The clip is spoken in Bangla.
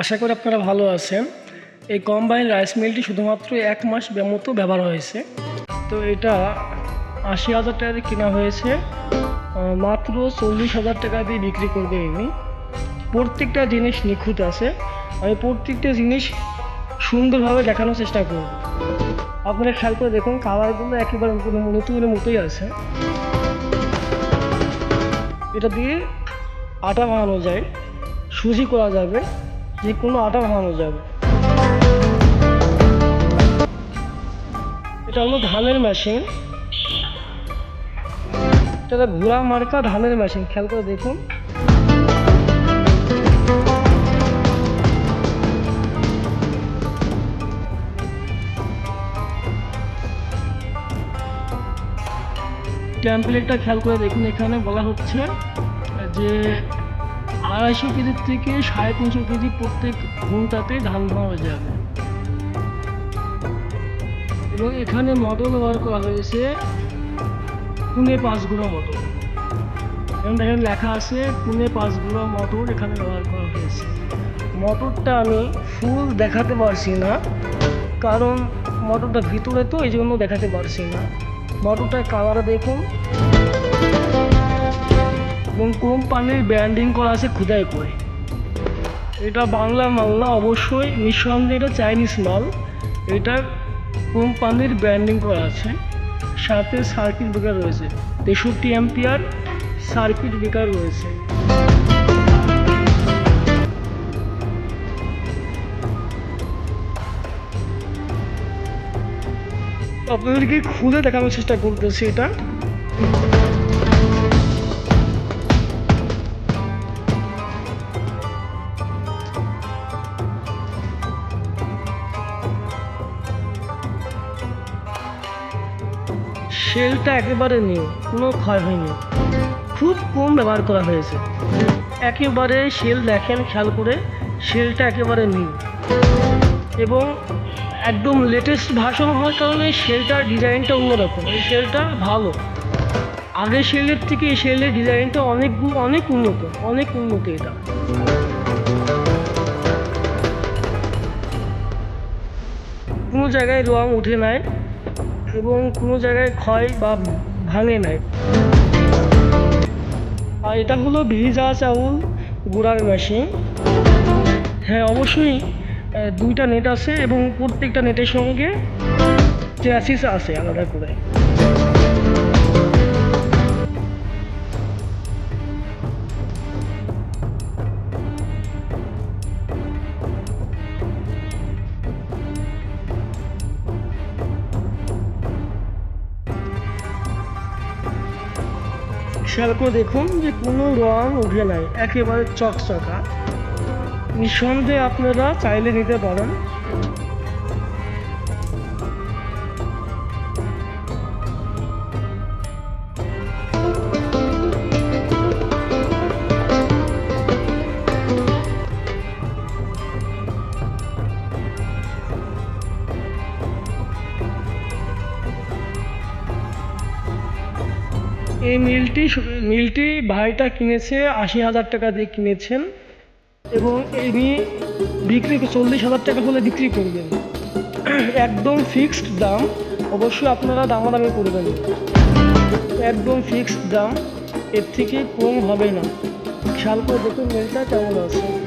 আশা করি আপনারা ভালো আছেন। এই কম্বাইন রাইস মিলটি শুধুমাত্র এক মাস মতো ব্যবহার হয়েছে। তো এটা আশি হাজার টাকা দিয়ে কেনা হয়েছে। মাত্র চল্লিশ হাজার টাকা দিয়ে বিক্রি করবে ইনি। প্রত্যেকটা জিনিস নিখুঁত আছে। আমি প্রত্যেকটা জিনিস সুন্দরভাবে দেখানোর চেষ্টা করব। আপনারা খেয়াল করে দেখুন, কালারগুলো একেবারে নতুনের মতোই আছে। এটা দিয়ে আটা বানানো যায়। সুজি করা যাবে। যে কোনো আটা ভাঙানো যাবে। এটা হলো ধানের মেশিন এটা ঘোড়া মার্কা ধানের মেশিন খেয়াল করে দেখুন। ট্যাম্পলেটটা খেয়াল করে দেখুন, এখানে বলা হচ্ছে যে আড়াইশো কেজির থেকে সাড়ে তিনশো কেজি প্রত্যেক ঘন্টাতে ধান ভাঙা যাবে। এবং এখানে মটর ব্যবহার করা হয়েছে পুনে পাঁচ গুঁড়ো মটর এবং দেখেন লেখা আছে, পুনে পাঁচ গুঁড়ো মটর এখানে ব্যবহার করা হয়েছে। মটরটা আমি ফুল দেখাতে পারছি না, কারণ মটরটা ভিতরে তো, এই জন্য দেখাতে পারছি না। মটরটার কালার দেখুন। কোম্পানির ব্র্যান্ডিং করা আছে খুদাই করে। এটা বাংলা মাল না অবশ্যই, নিঃসন্দেহে এটা চাইনিজ মাল। এটা কোম্পানির ব্র্যান্ডিং করা আছে। সাথে সার্কিট ব্রেকার রয়েছে। তেষট্টি অ্যাম্পিয়ার সার্কিট ব্রেকার রয়েছে। আপনাদেরকে খুলে দেখানোর চেষ্টা করতেছি এটা। শেলটা একেবারে নেই, কোনো ক্ষয় হয়নি। খুব কম ব্যবহার করা হয়েছে। একেবারে শেল দেখেন, খেয়াল করে শেলটা একেবারে নেই। এবং একদম লেটেস্ট ভাষণ হওয়ার কারণে শেলটার ডিজাইনটা অন্যরকম। এই শেলটা ভালো। আগের শেলের থেকে এই শেলের ডিজাইনটা অনেক অনেক উন্নত অনেক উন্নত এটা। কোনো জায়গায় রং উঠে নাই। এবং কোনো জায়গায় ক্ষয় বা ভাঙে নাই। আর এটা হলো ভিজা চাউল গুঁড়ার মেশিন হ্যাঁ অবশ্যই দুইটা নেট আছে এবং প্রত্যেকটা নেটের সঙ্গে চ্যাসিস আছে আলাদা করে। খেয়াল করে দেখুন যে কোনো রং উঠে নাই, একেবারে চকচকা। নিঃসন্দেহে আপনারা চাইলে নিতে পারেন। এই মিলটি মিলটি ভাইটা কিনেছে, আশি হাজার টাকা দিয়ে কিনেছেন। এবং ইনি বিক্রি চল্লিশ হাজার টাকা হলে বিক্রি করবেন। একদম ফিক্সড দাম, অবশ্যই আপনারা দামাদামি করবেন একদম ফিক্সড দাম, এর থেকে কম হবে না। খেয়াল করে দেখুন মিলটা কেমন আছে।